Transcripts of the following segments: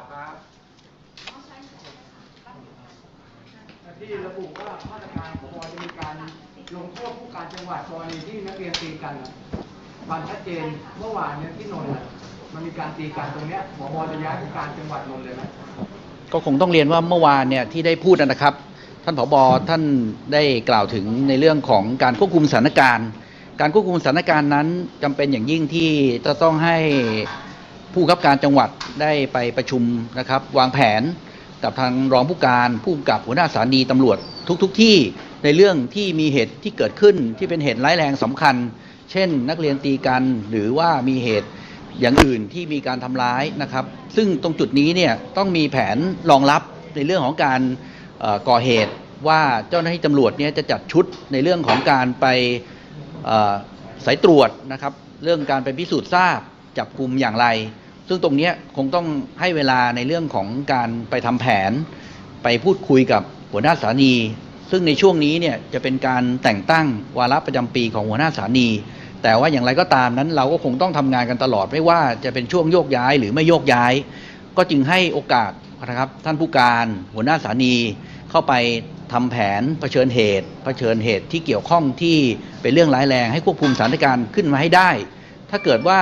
าวครับที่ระบุว่ามาตรการของจะมีการลงโทษผู้การจังหวัดกรณีที่นักเรียนตีกันน่ะความชัดเจนเมื่อวานเนี่ยที่นนท์น่ะมันมีการตีกันตรงเนี้ยหมอบอจะย้ายผู้การจังหวัดนนท์เลยไหมก็คงต้องเรียนว่าเมื่อวานเนี่ยที่ได้พูดนะครับ ท่านผบท่านได้กล่าวถึงในเรื่องของการควบคุมสถานการณ์ การควบคุมสถานการณ์นั้นจำเป็นอย่างยิ่งที่จะต้องให้ ผู้บับการจังหวัดได้ไปประชุมนะครับวางแผนกับทางรองผู้การผู้กับหัวหน้าสถานีตำรวจทุกๆทที่ในเรื่องที่มีเหตุที่เกิดขึ้นที่เป็นเหตุร้ายแรงสำคัญ เช่น นักเรียนตีกันหรือว่ามีเหตุอย่างอื่นที่มีการทำร้ายนะครับ ซึ่งตรงจุดนี้เนี่ยต้องมีแผนรองรับในเรื่องของการก่อเหตุว่าเจ้าหน้าที่ตำรวจเนี่ยจะจัดชุดในเรื่องของการไปสายตรวจนะครับ เรื่องการไปพิสูจน์ทราบจับกลุ่มอย่างไร ซึ่งตรงนี้คงต้องให้เวลาในเรื่องของการไปทำแผน ไปพูดคุยกับหัวหน้าสถานี ซึ่งในช่วงนี้เนี่ยจะเป็นการแต่งตั้งวาระประจำปีของหัวหน้าสถานี แต่ว่าอย่างไรก็ตามนั้นเราก็คงต้องทำงานกันตลอดไม่ว่าจะเป็นช่วงโยกย้ายหรือไม่โยกย้าย ก็จึงให้โอกาสนะครับท่านผู้การหัวหน้าสถานีเข้าไปทำแผนเผชิญเหตุเผชิญเหตุที่เกี่ยวข้องที่เป็นเรื่องร้ายแรงให้ควบคุมสถานการณ์ขึ้นมาให้ได้ ถ้าเกิดว่า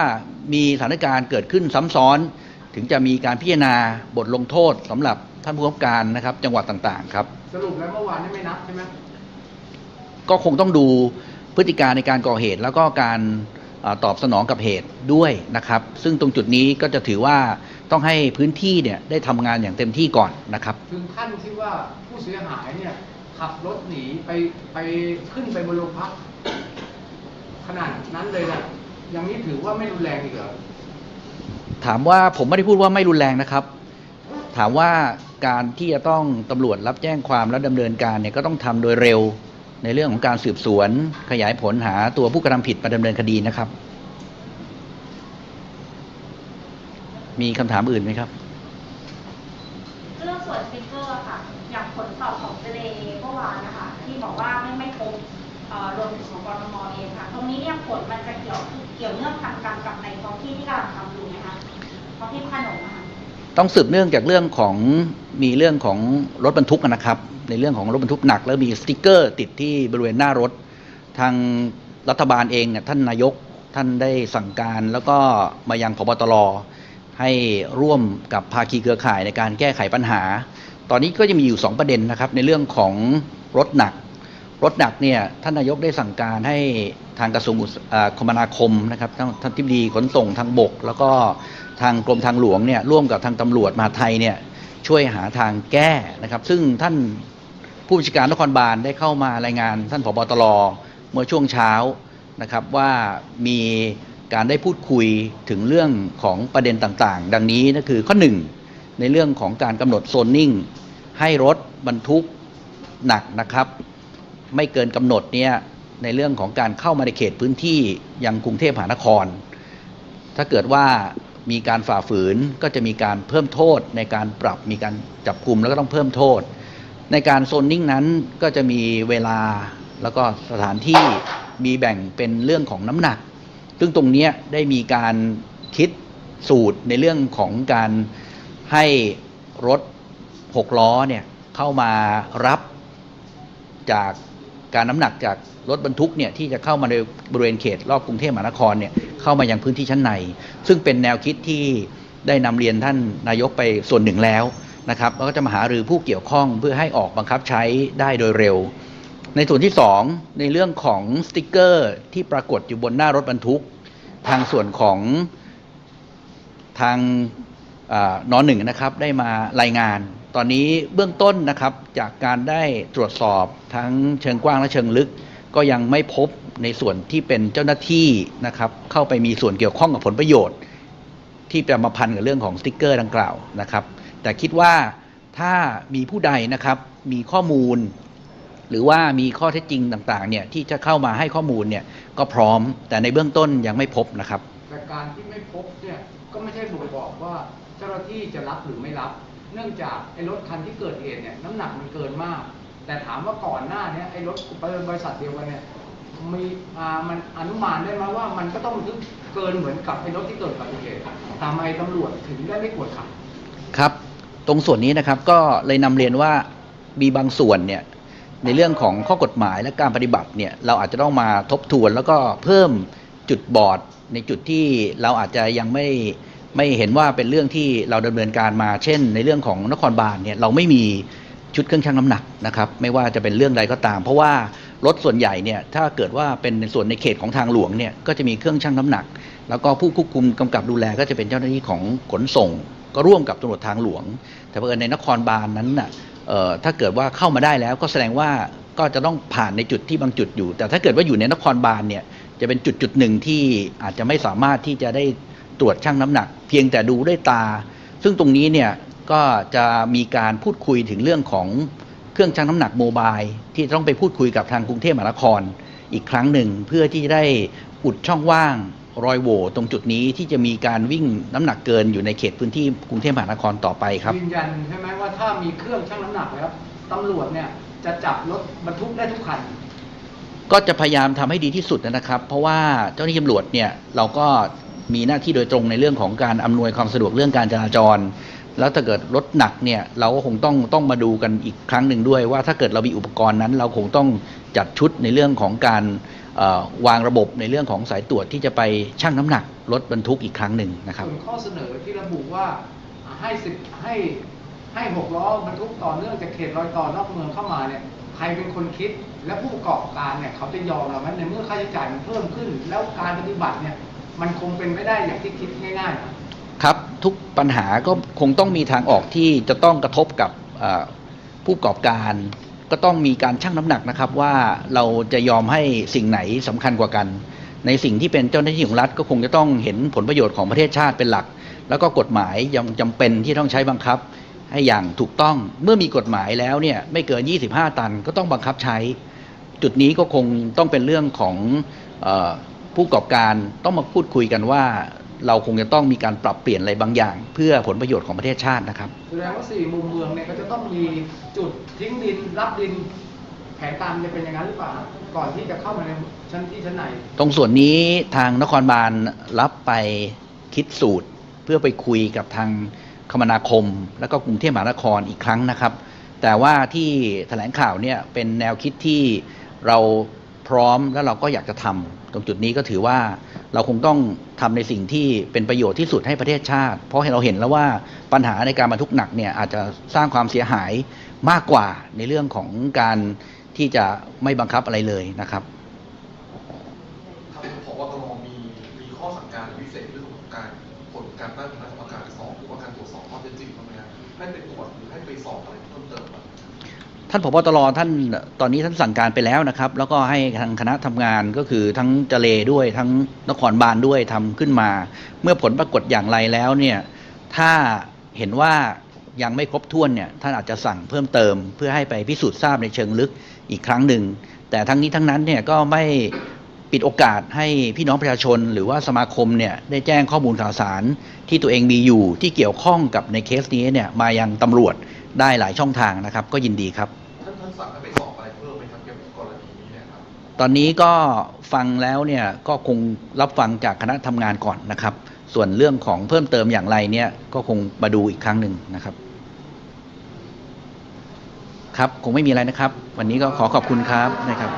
มีสถานการณ์เกิดขึ้นซ้ำซ้อน ถึงจะมีการพิจารณาบทลงโทษสำหรับท่านผู้กำกับการนะครับ จังหวัดต่างๆ ครับ สรุปแล้วเมื่อวานนี่ไม่นับใช่ไหมก็คงต้องดูพฤติการในการก่อเหตุ แล้วก็การอตอบสนองกับเหตุด้วยนะครับ ซึ่งตรงจุดนี้ก็จะถือว่าต้องให้พื้นที่เนี่ยได้ทำงานอย่างเต็มที่ก่อนนะครับ ถึงขั้นที่ว่าผู้เสียหายเนี่ยขับรถหนีไปไปขึ้นไปบนโรงพักขนาดนั้นเลยนะ อย่างนี้ถือว่าไม่รุนแรงอีกเหรอถามว่าผมไม่ได้พูดว่าไม่รุนแรงนะครับ ถามว่าการที่จะต้องตำรวจรับแจ้งความและดำเนินการเนี่ยก็ต้องทำโดยเร็ว ในเรื่องของการสืบสวน ขยายผลหาตัวผู้กระทำผิดมาดำเนินคดีนะครับ มีคำถามอื่นไหมครับ เรื่องส่วนสติ๊กเกอร์ค่ะ อย่างผลสอบของเจเลเมื่อวานนะคะ ที่บอกว่าไม่ไม่พบเอ่อรวมถึงของกรทม เองค่ะตรงนี้เนี่ยผลมันจะเกี่ยวเกี่ยวเนื่องทางกันกับในท้องที่ที่กำลังทำอยู่ไหมคะท้องที่ขนมค่ะต้องสืบเนื่องจากเรื่องของมีเรื่องของรถบรรทุกนะครับ ในเรื่องของรถบรรทุกหนัก แล้วมีสติกเกอร์ ติดที่บริเวณหน้ารถ ทางรัฐบาลเองเนี่ยท่านนายกท่านได้สั่งการแล้วก็มายังพบตรให้ร่วมกับภาคีเครือข่ายในการแก้ไขปัญหา ตอนนี้ก็จะมีอยู่ 2 ประเด็นนะครับ ในเรื่องของรถหนัก รถหนักเนี่ยท่านนายกได้สั่งการให้ทางกระทรวงคมนาคมนะครับท่านท่านทิบดีขนส่งทางบก แล้วก็ทางกรมทางหลวงเนี่ยร่วมกับทางตำรวจมหาไทยเนี่ยช่วยหาทางแก้นะครับ ซึ่งท่านผู้บัญชาการนครบาลได้เข้ามารายงาน ท่านผบตรเมื่อช่วงเช้านะครับว่ามีการได้พูดคุยถึงเรื่องของประเด็นต่างๆ ดังนี้ก็คือข้อหนึ่งในเรื่องของการกำหนดโซนนิ่งให้รถบรรทุกหนักนะครับ ไม่เกินกำหนดเนี่ยในเรื่องของการเข้ามาในเขตพื้นที่ยังกรุงเทพมหานคร ถ้าเกิดว่ามีการฝ่าฝืนก็จะมีการเพิ่มโทษ ในการปรับมีการจับกลุ่มแล้วก็ต้องเพิ่มโทษ ในการโซนนิ่งนั้นก็จะมีเวลาแล้วก็สถานที่มีแบ่งเป็นเรื่องของน้ำหนัก ซึ่งตรงนี้ได้มีการคิดสูตรในเรื่องของการให้รถหกล้อเนี่ยเข้ามารับจาก การน้ำหนักจากรถบรรทุกเนี่ยที่จะเข้ามาในบริเวณเขตรอบกรุงเทพมหานครเนี่ยเข้ามายังพื้นที่ชั้นใน ซึ่งเป็นแนวคิดที่ได้นำเรียนท่านนายกไปส่วนหนึ่งแล้วนะครับแล้วก็จะมาหารือผู้เกี่ยวข้องเพื่อให้ออกบังคับใช้ได้โดยเร็ว ในส่วนที่ 2 ในเรื่องของสติกเกอร์ที่ปรากฏอยู่บนหน้ารถบรรทุก ทางส่วนของทางนอนหนึ่งนะครับได้มารายงาน ตอนนี้เบื้องต้นนะครับจากการได้ตรวจสอบทั้งเชิงกว้างและเชิงลึก ก็ยังไม่พบในส่วนที่เป็นเจ้าหน้าที่นะครับเข้าไปมีส่วนเกี่ยวข้องกับผลประโยชน์ ที่จะมาพันกับเรื่องของสติกเกอร์ดังกล่าวนะครับ แต่คิดว่าถ้ามีผู้ใดนะครับมีข้อมูล หรือว่ามีข้อเท็จจริงต่างๆเนี่ยที่จะเข้ามาให้ข้อมูลเนี่ยก็พร้อม แต่ในเบื้องต้นยังไม่พบนะครับ แต่การที่ไม่พบเนี่ยก็ไม่ใช่บ่งบอกว่าเจ้าหน้าที่จะรับหรือไม่รับ เนื่องจากไอ้รถคันที่เกิดเหตุเนี่ยน้ำหนักมันเกินมาก แต่ถามว่าก่อนหน้าเนี้ไอ้รถบริษัทเดียวกันเนี่ยมีอ่ามันอนุมานได้ไหมว่ามันก็ต้องเกินเหมือนกับไอ้รถที่เกิดอุบัติเหตุทำไมตำรวจถึงได้ไม่กวดขันครับ ตรงส่วนนี้นะครับก็เลยนำเรียนว่ามีบางส่วนเนี่ยในเรื่องของข้อกฎหมายและการปฏิบัติเนี่ยเราอาจจะต้องมาทบทวนแล้วก็เพิ่มจุดบอดในจุดที่เราอาจจะยังไม่ ไม่เห็นว่าเป็นเรื่องที่เราดำเนินการมา เช่น ในเรื่องของนครบาลเนี่ยเราไม่มีชุดเครื่องชั่งน้ำหนักนะครับไม่ว่าจะเป็นเรื่องใดก็ตาม เพราะว่ารถส่วนใหญ่เนี่ยถ้าเกิดว่าเป็นในส่วนในเขตของทางหลวงเนี่ยก็จะมีเครื่องชั่งน้ำหนัก แล้วก็ผู้ควบคุมกำกับดูแลก็จะเป็นเจ้าหน้าที่ของขนส่ง ก็ร่วมกับตำรวจทางหลวง แต่เผอิญในนครบาลนนั้นน่ะถ้าเกิดว่าเข้ามาได้แล้วก็แสดงว่าก็จะต้องผ่านในจุดที่บางจุดอยู่ แต่ถ้าเกิดว่าอยู่ในนครบาลเนี่ยจะเป็นจุดจุดหนึ่งที่อาจจะไม่สามารถที่จะได้ ตรวจชั่งน้ำหนัก เพียงแต่ดูด้วยตา ซึ่งตรงนี้เนี่ยก็จะมีการพูดคุยถึงเรื่องของเครื่องชั่งน้ำหนักโมบายที่ต้องไปพูดคุยกับทางกรุงเทพมหานครอีกครั้งหนึ่งเพื่อที่จะได้อุดช่องว่างรอยโหว่ตรงจุดนี้ที่จะมีการวิ่งน้ำหนักเกินอยู่ในเขตพื้นที่กรุงเทพมหานครต่อไปครับยืนยันใช่ไหมว่าถ้ามีเครื่องชั่งน้ำหนักแล้วตำรวจเนี่ยจะจับรถบรรทุกได้ทุกคันก็จะพยายามทำให้ดีที่สุดนะครับ เพราะว่าเจ้าหน้าที่ตำรวจเนี่ยเราก็ มีหน้าที่โดยตรงในเรื่องของการอำนวยความสะดวกเรื่องการจราจร แล้วถ้าเกิดรถหนักเนี่ยเราก็คงต้องต้องมาดูกันอีกครั้งหนึ่งด้วย ว่าถ้าเกิดเรามีอุปกรณ์นั้น เราคงต้องจัดชุดในเรื่องของการวางระบบในเรื่องของสายตรวจที่จะไปชั่งน้ำหนักรถบรรทุกอีกครั้งหนึ่งนะครับส่วนข้อเสนอที่ระบุว่าให้สิบให้ให้หกล้อบรรทุกต่อเนื่องจากเขตรอยต่อนอกเมืองเข้ามาเนี่ยใครเป็นคนคิดและผู้ประกอบการเนี่ยเขาจะยอมเราไหมในเมื่อค่าใช้จ่ายมันเพิ่มขึ้น แล้วการปฏิบัติเนี่ย มันคงเป็นไม่ได้อย่างที่คิดง่ายๆ ครับทุกปัญหาก็คงต้องมีทางออกที่จะต้องกระทบกับผู้ประกอบการ ก็ต้องมีการชั่งน้ำหนักนะครับว่าเราจะยอมให้สิ่งไหนสำคัญกว่ากัน ในสิ่งที่เป็นเจ้าหน้าที่ของรัฐก็คงจะต้องเห็นผลประโยชน์ของประเทศชาติเป็นหลัก แล้วก็กฎหมายยังจำเป็นที่ต้องใช้บังคับ ให้อย่างถูกต้องเมื่อมีกฎหมายแล้วเนี่ยไม่เกิน 25 ตันก็ต้องบังคับใช้ จุดนี้ก็คงต้องเป็นเรื่องของอ ผู้ประกอบการต้องมาพูดคุยกันว่า เราคงจะต้องมีการปรับเปลี่ยนอะไรบางอย่าง เพื่อผลประโยชน์ของประเทศชาตินะครับ แสดงว่าสี่มุมเมืองเนี่ยก็จะต้องมีจุดทิ้งดินรับดิน แผนการจะเป็นอย่างนั้นหรือเปล่าก่อนที่จะเข้ามาในชั้นที่ชั้นในตรงส่วนนี้ทางนครบาลรับไปคิดสูตร เพื่อไปคุยกับทางคมนาคม แล้วก็กรุงเทพมหานครอีกครั้งนะครับ แต่ว่าที่แถลงข่าวเนี่ยเป็นแนวคิดที่เรา พร้อมแล้วเราก็อยากจะทำตรงจุดนี้ก็ถือว่าเราคงต้องทำในสิ่งที่เป็นประโยชน์ที่สุดให้ประเทศชาติ เพราะเราเห็นแล้วว่าปัญหาในการบรรทุกหนักเนี่ยอาจจะสร้างความเสียหายมากกว่าในเรื่องของการที่จะไม่บังคับอะไรเลยนะครับานผบตรท่านตอนนี้ท่านสั่งการไปแล้วนะครับ แล้วก็ให้ทางคณะทำงานก็คือทั้งเจเลด้วยทั้งนครบาลด้วยทำขึ้นมา เมื่อผลปรากฏอย่างไรแล้วเนี่ยถ้าเห็นว่ายังไม่ครบถ้วนเนี่ยท่านอาจจะสั่งเพิ่มเติม เพื่อให้ไปพิสูจน์ทราบในเชิงลึกอีกครั้งหนึ่ง แต่ทั้งนี้ทั้งนั้นเนี่ยก็ไม่ปิดโอกาสให้พี่น้องประชาชน หรือว่าสมาคมเนี่ยได้แจ้งข้อมูลข่าวสารที่ตัวเองมีอยู่ที่เกี่ยวข้องกับในเคสนี้เนี่ยมายังตำรวจได้หลายช่องทางนะครับ ก็ยินดีครับ สั่งให้ไปสอบอะไรเพิ่มไหมครับเกี่ยวกับกรณีนี้เนี่ยครับ ตอนนี้ก็ฟังแล้วเนี่ยก็คงรับฟังจากคณะทำงานก่อนนะครับ ส่วนเรื่องของเพิ่มเติมอย่างไรเนี่ยก็คงมาดูอีกครั้งหนึ่งนะครับ ครับคงไม่มีอะไรนะครับ วันนี้ก็ขอขอบคุณครับนะครับ